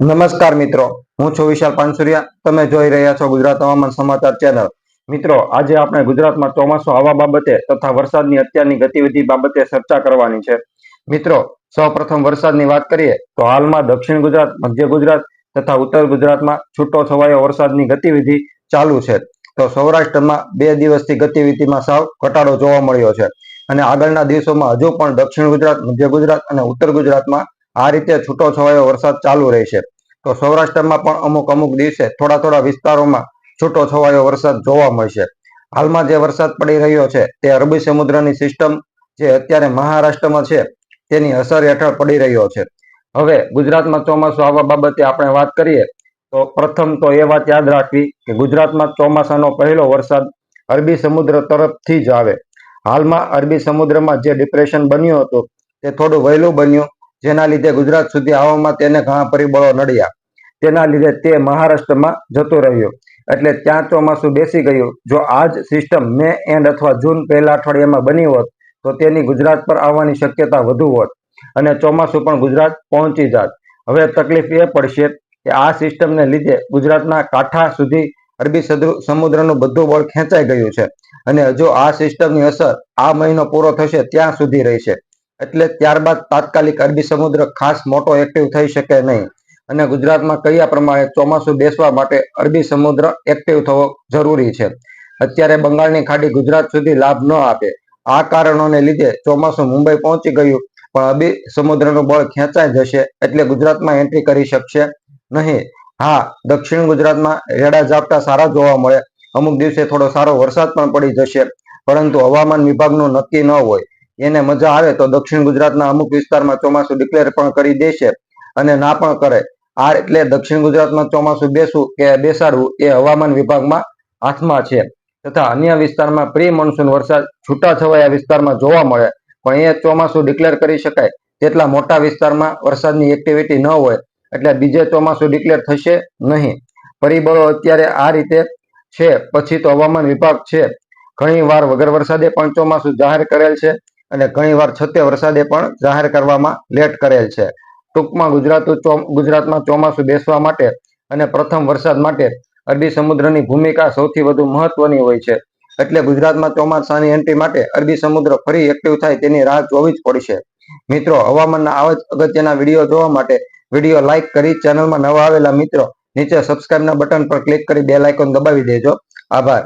નમસ્કાર મિત્રો, હું છું વિશાલ પાનસુરિયા. તમે જોઈ રહ્યા છો ગુજરાત હવામાન સમાચાર ચેનલ. મિત્રો, આજે આપણે ગુજરાતમાં ચોમાસું આવવા બાબતે તથા વરસાદની અત્યારની ગતિવિધિ બાબતે ચર્ચા કરવાની છે. મિત્રો, સૌપ્રથમ વરસાદની વાત કરીએ, તો હાલમાં દક્ષિણ ગુજરાત, મધ્ય ગુજરાત તથા ઉત્તર ગુજરાતમાં છૂટો છવાયો વરસાદની ગતિવિધિ ચાલુ છે. તો સૌરાષ્ટ્રમાં બે દિવસથી ગતિવિધિમાં સાવ ઘટાડો જોવા મળ્યો છે. અને આગળના દિવસોમાં હજુ પણ દક્ષિણ ગુજરાત, મધ્ય ગુજરાત અને ઉત્તર ગુજરાતમાં આ રીતે છૂટો છવાયો વરસાદ ચાલુ રહેશે. તો સૌરાષ્ટ્રમાં પણ અમુક અમુક દિવસે થોડા થોડા વિસ્તારોમાં છૂટો છવાયો વરસાદ જોવા મળશે. હાલમાં જે વરસાદ પડી રહ્યો છે તે અરબી સમુદ્રની સિસ્ટમ જે અત્યારે મહારાષ્ટ્રમાં છે તેની અસર હેઠળ પડી રહ્યો છે. હવે ગુજરાતમાં ચોમાસું આવવા બાબતે આપણે વાત કરીએ તો પ્રથમ તો એ વાત યાદ રાખવી કે ગુજરાતમાં ચોમાસાનો પહેલો વરસાદ અરબી સમુદ્ર તરફથી જ આવે. હાલમાં અરબી સમુદ્રમાં જે ડિપ્રેશન બન્યું હતું તે થોડું વહેલું બન્યું. જેના લીધે ગુજરાત સુધી આવવામાં તેને ઘણા પરિબળો નડ્યા. તેના લીધે તે મહારાષ્ટ્રમાં જતું રહ્યું. એટલે ત્યાં ચોમાસું બેસી ગયું. જો આ જ સિસ્ટમ મે એન્ડ અથવા જૂન પહેલા અઠવાડિયામાં બની હોત, તો તેની ગુજરાત પર આવવાની શક્યતા વધુ હોત અને ચોમાસું પણ ગુજરાત પહોંચી જાત. હવે તકલીફ એ પડશે કે આ સિસ્ટમને લીધે ગુજરાતના કાંઠા સુધી અરબી સમુદ્રનું બધું બળ ખેંચાઈ ગયું છે. અને હજુ આ સિસ્ટમની અસર આ મહિનો પૂરો થશે, ત્યાં સુધી રહેશે. એટલે ત્યારબાદ તાત્કાલિક અરબી સમુદ્ર ખાસ મોટો એક્ટિવ થઈ શકે નહીં. અને ગુજરાતમાં કયા પ્રમાણે ચોમાસું બેસવા માટે અરબી સમુદ્ર એક્ટિવ થવો જરૂરી છે? અત્યારે બંગાળની ખાડી ગુજરાત સુધી લાભ ન આપે. આ કારણોને લીધે ચોમાસું મુંબઈ પહોંચી ગયું, પણ અરબી સમુદ્રનું બળ ખેંચાઈ જશે એટલે ગુજરાતમાં એન્ટ્રી કરી શકશે નહીં. હા, દક્ષિણ ગુજરાતમાં રેડા ઝાપટા સારા જોવા મળે. અમુક દિવસે થોડો સારો વરસાદ પણ પડી જશે, પરંતુ હવામાન વિભાગનું નક્કી ન હોય. એને મજા આવે તો દક્ષિણ ગુજરાતના અમુક વિસ્તારમાં ચોમાસું ડિક્લેર પણ કરી દેશે અને ના પણ કરે. આ એટલે દક્ષિણ ગુજરાતમાં ચોમાસું બેસવું કે બેસાડવું એ હવામાન વિભાગમાં હાથમાં છે. તથા અન્ય વિસ્તારમાં પ્રી મોન્સૂન વરસાદ છૂટાછવાયા વિસ્તારમાં જોવા મળે. પણ એ ચોમાસું ડિક્લેર કરી શકાય. તેટલા મોટા વિસ્તારમાં વરસાદની એક્ટિવિટી ન હોય, એટલે બીજે ચોમાસું ડિક્લેર થશે નહીં. પરિબળો અત્યારે આ રીતે છે. પછી તો હવામાન વિભાગ છે. ઘણી વાર વગર વરસાદે પણ ચોમાસું જાહેર કરેલ છે. અને ઘણી વાર છતે વરસાદે પણ જાહેર કરવામાં લેટ કરેલ છે. ટૂંકમાં ગુજરાત ગુજરાતમાં ચોમાસું બેસવા માટે અને પ્રથમ વરસાદ માટે અરબી સમુદ્રની ભૂમિકા સૌથી વધુ મહત્વની હોય છે. એટલે ગુજરાતમાં ચોમાસાની એન્ટ્રી માટે અરબી સમુદ્ર ફરી એક્ટિવ થાય તેની રાહ જોવી જ પડશે. મિત્રો, હવામાનના આવા જ અગત્યના વીડિયો જોવા માટે વીડિયો લાઇક કરી ચેનલમાં નવા આવેલા મિત્રો નીચે સબસ્ક્રાઇબના બટન પર ક્લિક કરી બે લાઇકોન દબાવી દેજો. આભાર.